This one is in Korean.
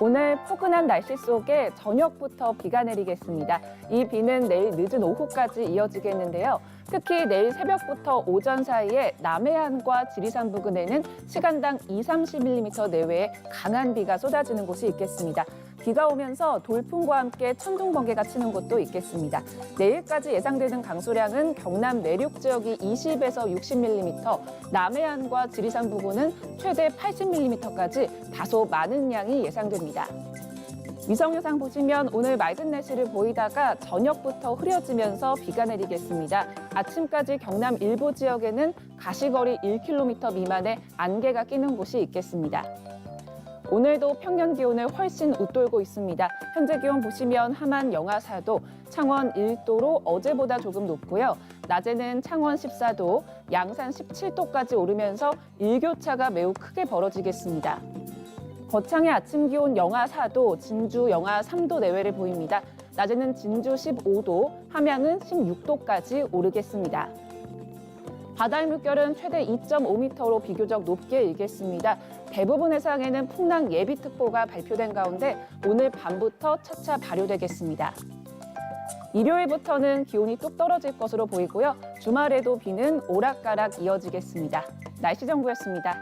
오늘 포근한 날씨 속에 저녁부터 비가 내리겠습니다. 이 비는 내일 늦은 오후까지 이어지겠는데요. 특히 내일 새벽부터 오전 사이에 남해안과 지리산 부근에는 시간당 2, 30mm 내외의 강한 비가 쏟아지는 곳이 있겠습니다. 비가 오면서 돌풍과 함께 천둥 번개가 치는 곳도 있겠습니다. 내일까지 예상되는 강수량은 경남 내륙 지역이 20에서 60mm, 남해안과 지리산 부근은 최대 80mm까지 다소 많은 양이 예상됩니다. 위성 영상 보시면 오늘 맑은 날씨를 보이다가 저녁부터 흐려지면서 비가 내리겠습니다. 아침까지 경남 일부 지역에는 가시거리 1km 미만의 안개가 끼는 곳이 있겠습니다. 오늘도 평년 기온을 훨씬 웃돌고 있습니다. 현재 기온 보시면 함안 영하 4도, 창원 1도로 어제보다 조금 높고요. 낮에는 창원 14도, 양산 17도까지 오르면서 일교차가 매우 크게 벌어지겠습니다. 거창의 아침 기온 영하 4도, 진주 영하 3도 내외를 보입니다. 낮에는 진주 15도, 함양은 16도까지 오르겠습니다. 바다의 물결은 최대 2.5m로 비교적 높게 일겠습니다. 대부분 해상에는 풍랑 예비특보가 발표된 가운데 오늘 밤부터 차차 발효되겠습니다. 일요일부터는 기온이 뚝 떨어질 것으로 보이고요. 주말에도 비는 오락가락 이어지겠습니다. 날씨 정보였습니다.